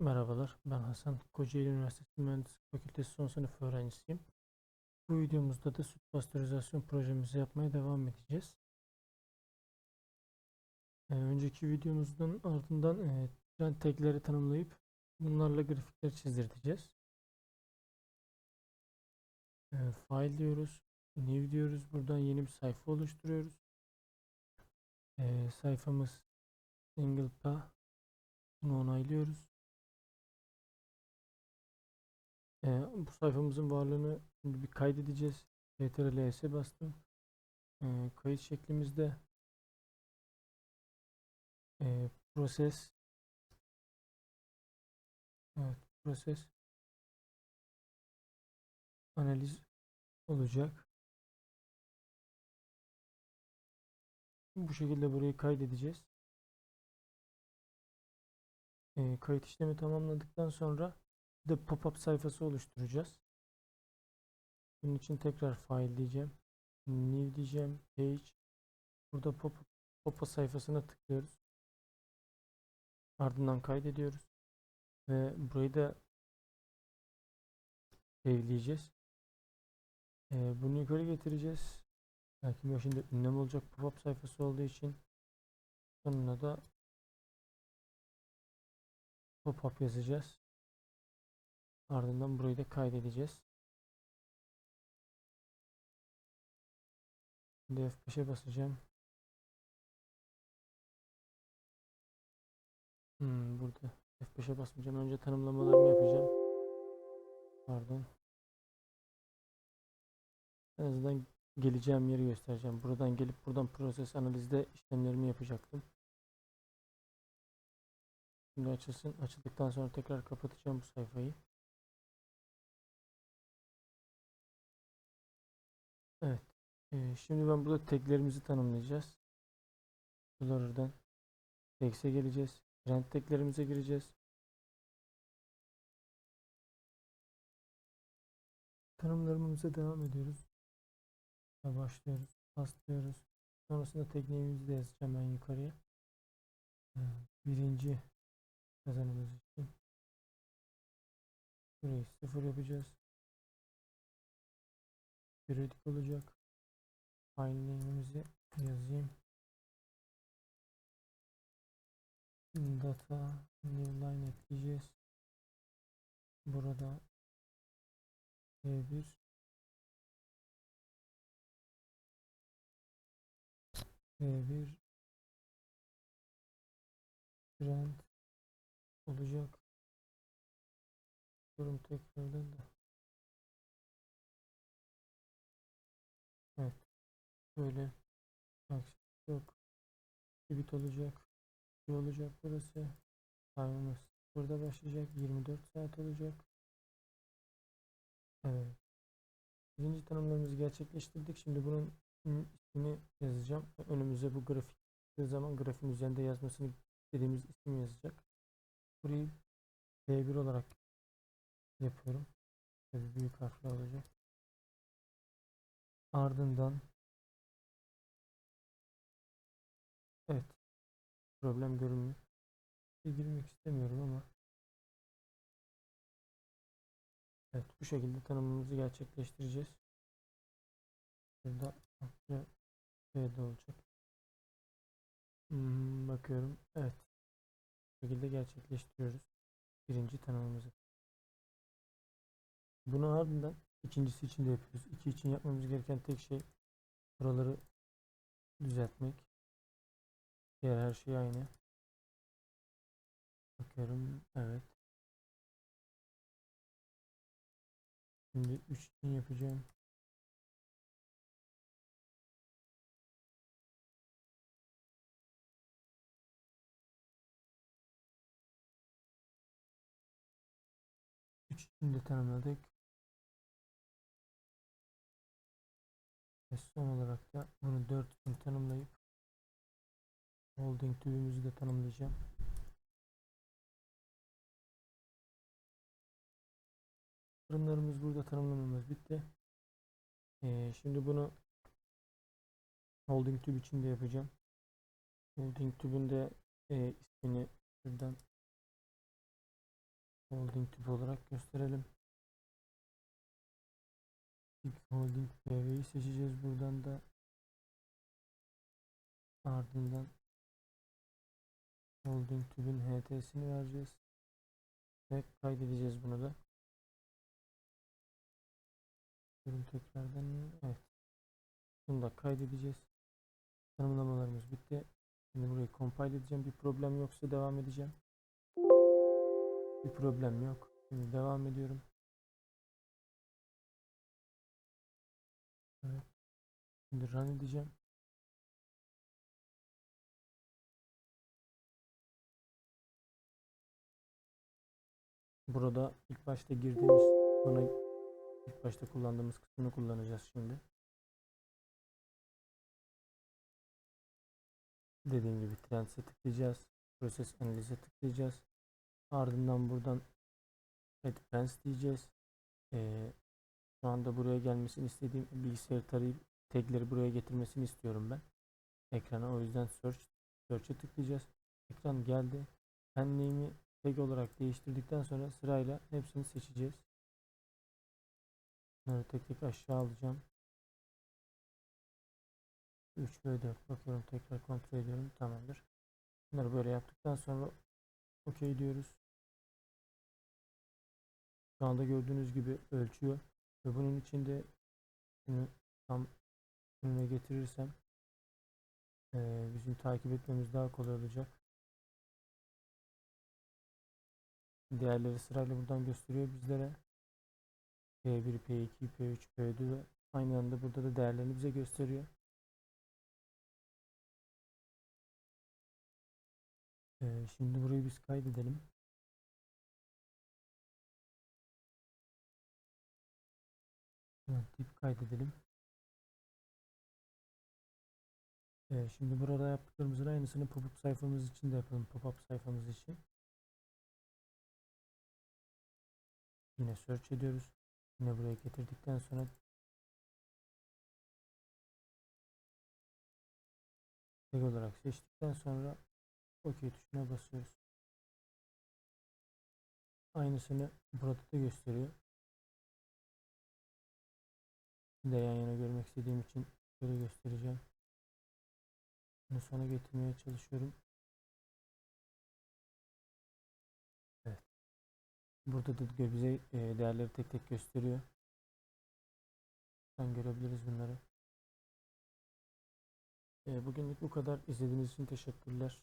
Merhabalar, ben Hasan. Kocaeli Üniversitesi Mühendislik Fakültesi son sınıf öğrencisiyim. Bu videomuzda da süt pastörizasyon projemizi yapmaya devam edeceğiz. Ee, önceki videomuzdan ardından e, trend tagleri tanımlayıp bunlarla grafikler çizdirteceğiz. E, file diyoruz, new diyoruz. Buradan yeni bir sayfa oluşturuyoruz. E, sayfamız single pa. Bunu onaylıyoruz. Ee, bu sayfamızın varlığını şimdi bir kaydedeceğiz. CTRL-S bastım. Ee, kayıt şeklimizde ee, proses evet, proses analiz olacak. Bu şekilde burayı kaydedeceğiz. Ee, kayıt işlemi tamamladıktan sonra de pop-up sayfası oluşturacağız. Bunun için tekrar file diyeceğim. New diyeceğim. Page. Burada pop-up pop sayfasına tıklıyoruz. Ardından kaydediyoruz. Ve burayı da save'leyeceğiz. Ee, bunu yukarı getireceğiz. Belki başında ünlem olacak pop-up sayfası olduğu için sonuna da pop-up yazacağız. Ardından burayı da kaydedeceğiz. Şimdi F5'e basacağım. Hmm, burada F5'e basmayacağım. Önce tanımlamalarını yapacağım. Pardon. En azından geleceğim yeri göstereceğim. Buradan gelip buradan proses analizde işlemlerimi yapacaktım. Şimdi açılsın. Açıldıktan sonra tekrar kapatacağım bu sayfayı. Ee, şimdi ben burada taglerimizi tanımlayacağız. Explorer'dan tags'e geleceğiz. Trend taglerimize gireceğiz. Tanımlarımıza devam ediyoruz. Başlıyoruz. Paslıyoruz. Sonrasında tag name'imizi de yazacağım ben yukarıya. Ee, Birinci kazanımız için. Burayı sıfır yapacağız. Periyodik olacak. File name'imizi yazayım. Data new line ekleyeceğiz. Burada B1 B1 trend olacak. Durum tekrardan da. Böyle. Bak yok. Bit olacak. Ne olacak burası? Time'ımız burada başlayacak. 24 saat olacak. Evet. Birinci tanımlarımızı gerçekleştirdik. Şimdi bunun ismini yazacağım. Önümüze bu grafik çıktığı zaman grafiğin üzerinde yazmasını istediğimiz ismi yazacak. Burayı B1 olarak yapıyorum. Tabii büyük harfler olacak. Ardından problem görünmüyor. Bir girmek istemiyorum ama evet bu şekilde tanımımızı gerçekleştireceğiz. Burada B'de olacak. Hmm, bakıyorum. Evet. Bu şekilde gerçekleştiriyoruz. Birinci tanımımızı. Bunu ardından ikincisi için de yapıyoruz. İki için yapmamız gereken tek şey buraları düzeltmek. Diğer her şey aynı. Bakıyorum. Evet. Şimdi 3 için yapacağım. Üç için de tanımladık. Ve son olarak da bunu 4 için tanımlayıp holding tübümüzü de tanımlayacağım. Fırınlarımız burada tanımlamamız bitti. Ee, şimdi bunu holding tüb için de yapacağım. Holding tübünde e, ismini şuradan holding tip olarak gösterelim. Tip holding PV'yi seçeceğiz buradan da ardından holding tübün HT'sini vereceğiz ve kaydedeceğiz bunu da. Ürün tekrardan evet. Bunu da kaydedeceğiz. Tanımlamalarımız bitti. Şimdi burayı compile edeceğim. Bir problem yoksa devam edeceğim. Bir problem yok. Şimdi devam ediyorum. Evet. Şimdi run edeceğim. Burada ilk başta girdiğimiz buna ilk başta kullandığımız kısmını kullanacağız şimdi. Dediğim gibi Trends'e tıklayacağız. Proses analize tıklayacağız. Ardından buradan Trends diyeceğiz. Ee, şu anda buraya gelmesini istediğim bilgisayarı tarayıp tagleri buraya getirmesini istiyorum ben. Ekrana o yüzden search search'e tıklayacağız. Ekran geldi. Ben name'i tag olarak değiştirdikten sonra sırayla hepsini seçeceğiz. Bunları tek tek aşağı alacağım. 3 ve 4 bakıyorum tekrar kontrol ediyorum tamamdır. Bunları böyle yaptıktan sonra OK diyoruz. Şu anda gördüğünüz gibi ölçüyor ve bunun içinde şunu tam önüne getirirsem bizim takip etmemiz daha kolay olacak. Değerleri sırayla buradan gösteriyor bizlere. P1, P2, P3, P4 ve aynı anda burada da değerlerini bize gösteriyor. Ee, şimdi burayı biz kaydedelim. Tip kaydedelim. Ee, şimdi burada yaptıklarımızın aynısını pop-up sayfamız için de yapalım. Pop-up sayfamız için. Yine search ediyoruz. Yine buraya getirdikten sonra tag olarak seçtikten sonra OK tuşuna basıyoruz. Aynısını burada da gösteriyor. Bir de yan yana görmek istediğim için böyle göstereceğim. Bunu sona getirmeye çalışıyorum. Burada da bize e, değerleri tek tek gösteriyor. Buradan görebiliriz bunları. E, bugünlük bu kadar. İzlediğiniz için teşekkürler.